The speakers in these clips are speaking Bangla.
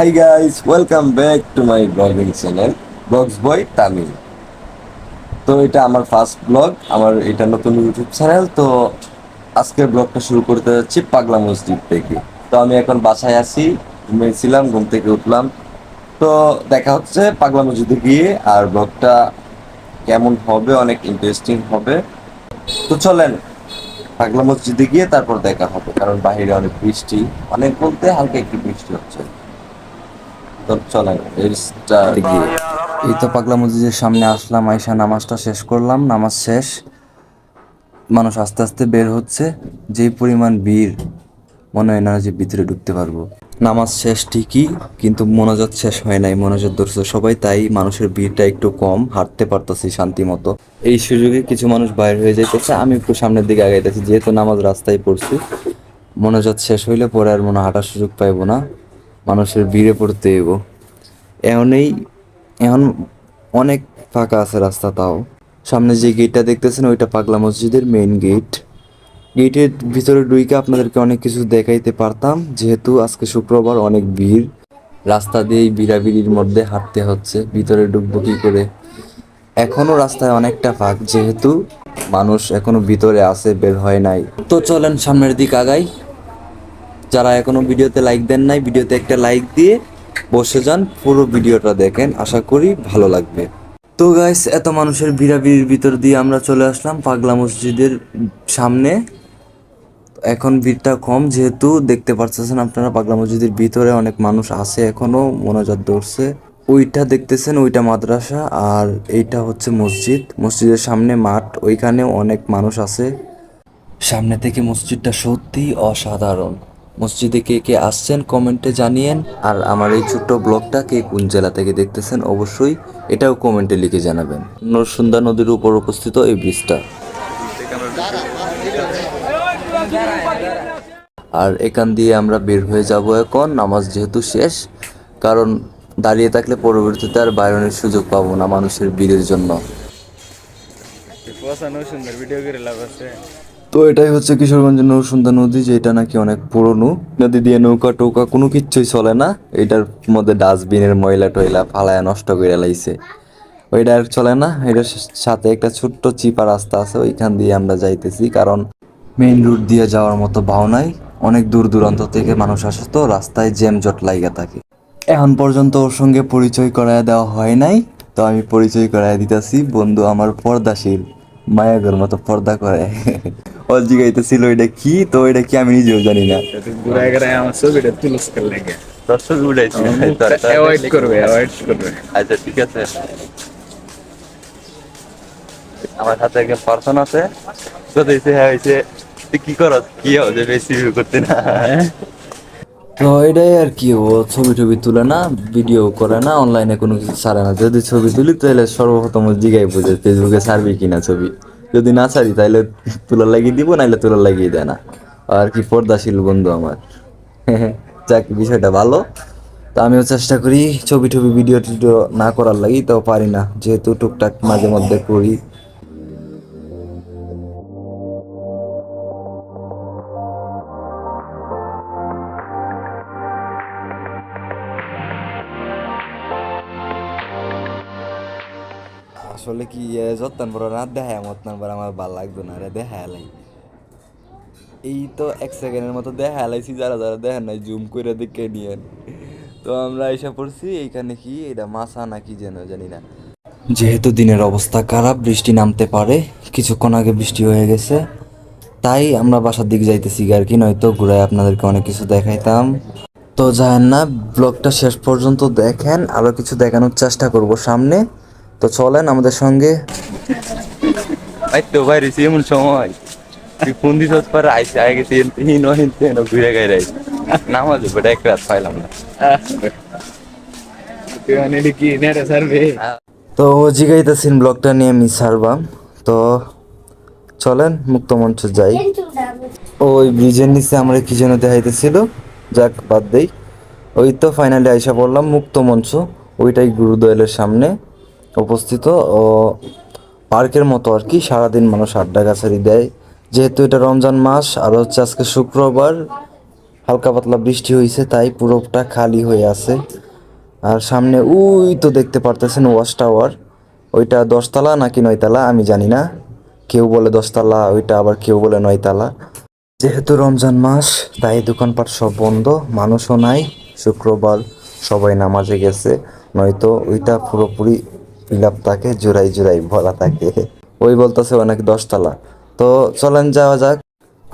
Hi guys welcome back to my blogging channel blogs boy Tamil তো এটা আমার ফার্স্ট ব্লগ আমার এটা নতুন ইউটিউব চ্যানেল তো আজকের ব্লগটা শুরু করতে যাচ্ছি পাগলা মসজিদ থেকে। তো আমি এখন বাসায় আছি ঘুমিয়েছিলাম ঘুম থেকে উঠলাম। তো দেখা হচ্ছে পাগলা মসজিদে গিয়ে, আর ব্লগটা কেমন হবে, অনেক ইন্টারেস্টিং হবে। তো চলেন, পাগলা মসজিদে গিয়ে তারপর দেখা হবে, কারণ বাইরে অনেক বৃষ্টি, অনেক বলতে হালকা একটু বৃষ্টি হচ্ছে। তো চলেন এই তো পাগলা মসজিদের সামনে আসলাম, আইসা নামাজটা শেষ করলাম, নামাজ শেষ। মানুষ আস্তে আস্তে বের হচ্ছে, যেই পরিমাণ ভিড়, মনে হয় না যে ভিতরে ঢুকতে পারব। নামাজ শেষ ঠিকই, কিন্তু মনোজাত শেষ হয় নাই, মনোজাত ধরছে সবাই, তাই মানুষের ভিড়টা একটু কম, হাঁটতে পারতেছি শান্তি মতো। এই সুযোগে কিছু মানুষ বাইর হয়ে যাইতেছে, আমি একটু সামনের দিকে আগাইতেছি, যেহেতু নামাজ রাস্তায় পড়ছি। মনোজাত শেষ হইলে পরে আর মনে হাঁটার সুযোগ পাইবো না। মানুষের ভিড়ে পড়তে এবো এমনই, এখন অনেক ফাঁকা আছে রাস্তা তাও। সামনে যে গেটটা দেখতেছেন, ওইটা পাগলা মসজিদের মেইন গেট গেটের ভিতরে ঢুইকে আপনাদেরকে অনেক কিছু দেখাইতে পারতাম, যেহেতু আজকে শুক্রবার অনেক ভিড়। রাস্তা দিয়ে বিড়াবিড়ির মধ্যে হাঁটতে হচ্ছে, ভিতরে ঢুকবো কি করে? এখনও রাস্তায় অনেকটা ফাঁক, যেহেতু মানুষ এখনও ভিতরে আছে, বের হয় নাই। তো চলেন সামনের দিক আগাই। যারা এখনও ভিডিওতে লাইক দেন নাই, ভিডিওতে একটা লাইক দিয়ে বসে যান, পুরো ভিডিওটা দেখেন। আশা করি ভালো লাগবে। তো গাইস এত মানুষের ভিড়াভিড়ির ভিতর দিয়ে আমরা চলে আসলাম পাগলা মসজিদের সামনে। এখন ভিড়টা কম, যেহেতু দেখতে পাচ্ছেন আপনারা, পাগলা মসজিদের ভিতরে অনেক মানুষ আছে এখনও, মনোজাত ধরছে। ওইটা দেখতেছেন, ওইটা মাদ্রাসা, আর এইটা হচ্ছে মসজিদ। মসজিদের সামনে মাঠ, ওইখানেও অনেক মানুষ আছে। সামনে থেকে মসজিদটা সত্যি অসাধারণ। মসজিদে কে কে আসছেন, কমেন্টে জানিয়েন। আর আমার এই ছোট্ট ব্লগটা কে কোন জেলা থেকে দেখতেছেন অবশ্যই এটাও কমেন্টে লিখে জানাবেন। নরসুন্দা নদীর উপর অবস্থিত এই ব্রিজটা। আর এখান দিয়ে আমরা বের হয়ে যাব এখন, নামাজ যেহেতু শেষ, কারণ দাঁড়িয়ে থাকলে পরবর্তীতে আর বাইরনের সুযোগ পাবো না মানুষের ভিড়ের জন্য। ভিডিও করে লাভ আছে। তো এটাই হচ্ছে কিশোরগঞ্জের নৌসুন্দা নদী, যেটা নাকি অনেক পুরনো। নদী দিয়ে নৌকা, টৌকা কোনো কিচ্ছুই চলে না। এটার মধ্যে ডাস্টবিনের ময়লা টয়লা ফালায় নষ্ট করে লাইছে। ওইটা আর চলে না। এটার সাথে একটা ছোট্ট চিপা রাস্তা আছে, ওইখান দিয়ে আমরা যাইতেছি। কারণ মেইন রুট দিয়ে যাওয়ার মতো ভাও নাই অনেক দূর দূরান্ত থেকে মানুষ আসে, তো রাস্তায় জ্যাম জট লাইগা থাকে। এখন পর্যন্ত ওর সঙ্গে পরিচয় করায় দেওয়া হয় নাই। তো আমি পরিচয় করায় দিতেছি, বন্ধু আমার পর্দাশীল। মায়াগর মতো পর্দা করে। ও জিগাইতেছিল এটা কি? তো এটা কি আমি নিজেও জানি না। ঘুরে গেলে আমার ছবিটা তুলস করে লাগে দর্শক উঠাইছি অ্যাভয়েড করবে। অ্যাভয়েড করবে আচ্ছা ঠিক আছে। আমার হাতে একজন পার্সন আছে। তো হ্যাঁ হয়েছে তুই কি করস কি হবে? বেশি করতে না। তো এটাই আর কি ও ছবি টবি তুলে না ভিডিও করে না অনলাইনে কোনো কিছু ছাড়ে না। যদি ছবি তুলি তাহলে সর্বপ্রথম জিগাই বুঝে ফেসবুকে ছাড়বি কিনা ছবি। যদি না ছাড়ি তাহলে তুলা লাগিয়ে দিব নাহলে তুলা লাগিয়ে দেয় না। আর কি পর্দাশীল বন্ধু আমার। যাক, বিষয়টা ভালো। তা আমিও চেষ্টা করি ছবি টবি ভিডিও টিডিও না করার লাগি তাও পারি না। যেহেতু টুকটাক মাঝে মধ্যে করি। আসলে কি যত্ন বড় না দেখায় মত নাম্বার আমার ভালো লাগতো না রে দেখা এলাই এই তো এক সেকেন্ডের মতো দেখা এলাইছি যারা যারা দেখেন নাই, জুম করে দেখে নিয়ে তো আমরা এসে পড়ছি, এইখানে কি, এটা মাছা নাকি যেন, জানি না। যেহেতু দিনের অবস্থা খারাপ, বৃষ্টি নামতে পারে, কিছুক্ষণ আগে বৃষ্টি হয়ে গেছে, তাই আমরা বাসার দিকে যাইতেছি আর কি, নয়তো ঘুরায় আপনাদেরকে অনেক কিছু দেখাইতাম। তো জানেন না, ব্লগটা শেষ পর্যন্ত দেখেন, আরও কিছু দেখানোর চেষ্টা করব সামনে। তো চলেন আমাদের সঙ্গে। ভাই তো ভাই রেসি এমন সময়। তুই ফোন দিস পরে আইসি আগে গেছি হিন হিন তেন ঘুরে গাই রাই নামাজ বেটা এক রাত পাইলাম না। সার্ভে তো ও জিগাইতেছেন ব্লগটা নিয়ে আমি সারবাম। তো চলেন মুক্ত মঞ্চ যাই। ওই ব্রিজের নিচে আমরা কি যেন দেখাইতেছিল যাক বাদ দেই। ওই তো ফাইনালি আইসা পড়লাম মুক্ত মঞ্চ ওইটাই গুরুদয়ালের সামনে। অবস্থিত ও পার্কের মতো আর কি, সারাদিন মানুষ আড্ডা গাছারি দেয়। যেহেতু এটা রমজান মাস, আর হচ্ছে আজকে শুক্রবার, হালকা পাতলা বৃষ্টি হয়েছে তাই পুরোটা খালি হয়ে আছে। আর সামনে ওই তো দেখতে পারতেছেন ওয়াশ টাওয়ার। ওইটা দশতলা নাকি নয়তলা, আমি জানি না। কেউ বলে দশতলা, ওইটা আবার কেউ বলে নয়তলা। যেহেতু রমজান মাস, তাই দোকানপাট সব বন্ধ, মানুষও নাই। শুক্রবার সবাই নামাজে গেছে, নয়তো ওইটা পুরোপুরি ফিল আপ থাকে জোড়াই জোড়াই ভরা থাকে ওই বলতেছে অনেক দশতলা। তো চলেন যাওয়া যাক।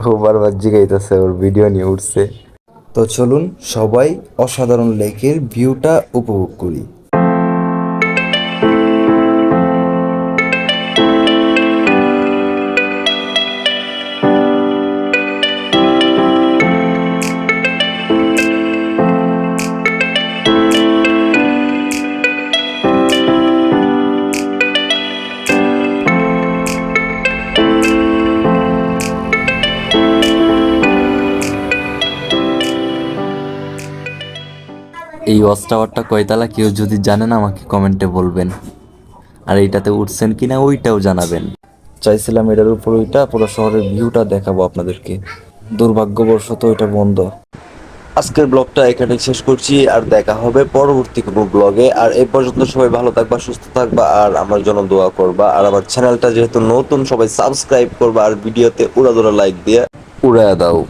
ও বারবার জিগাইতেছে, ওর ভিডিও নিয়ে উঠছে। তো চলুন সবাই অসাধারণ লেকের ভিউটা উপভোগ করি। ওয়াচ টাওয়ারটা কয়তলা কেউ যদি জানেন আমাকে কমেন্টে বলবেন। আর এইটাতে উঠছেন কিনা ওইটাও জানাবেন। চাইছিলাম এটার উপর ওইটা, পুরো শহরের ভিউটা দেখাবো আপনাদেরকে। দুর্ভাগ্যবশত ওইটা বন্ধ। আজকের ব্লগটা এখানে শেষ করছি, আর দেখা হবে পরবর্তী কোনো ব্লগে। আর এই পর্যন্ত সবাই ভালো থাকবা, সুস্থ থাকবা, আর আমার জন্য দোয়া করবা। আর আমার চ্যানেলটা যেহেতু নতুন, সবাই সাবস্ক্রাইব করবা, আর ভিডিওতে উড়াদোড়া লাইক দিয়ে উড়ায় দাও।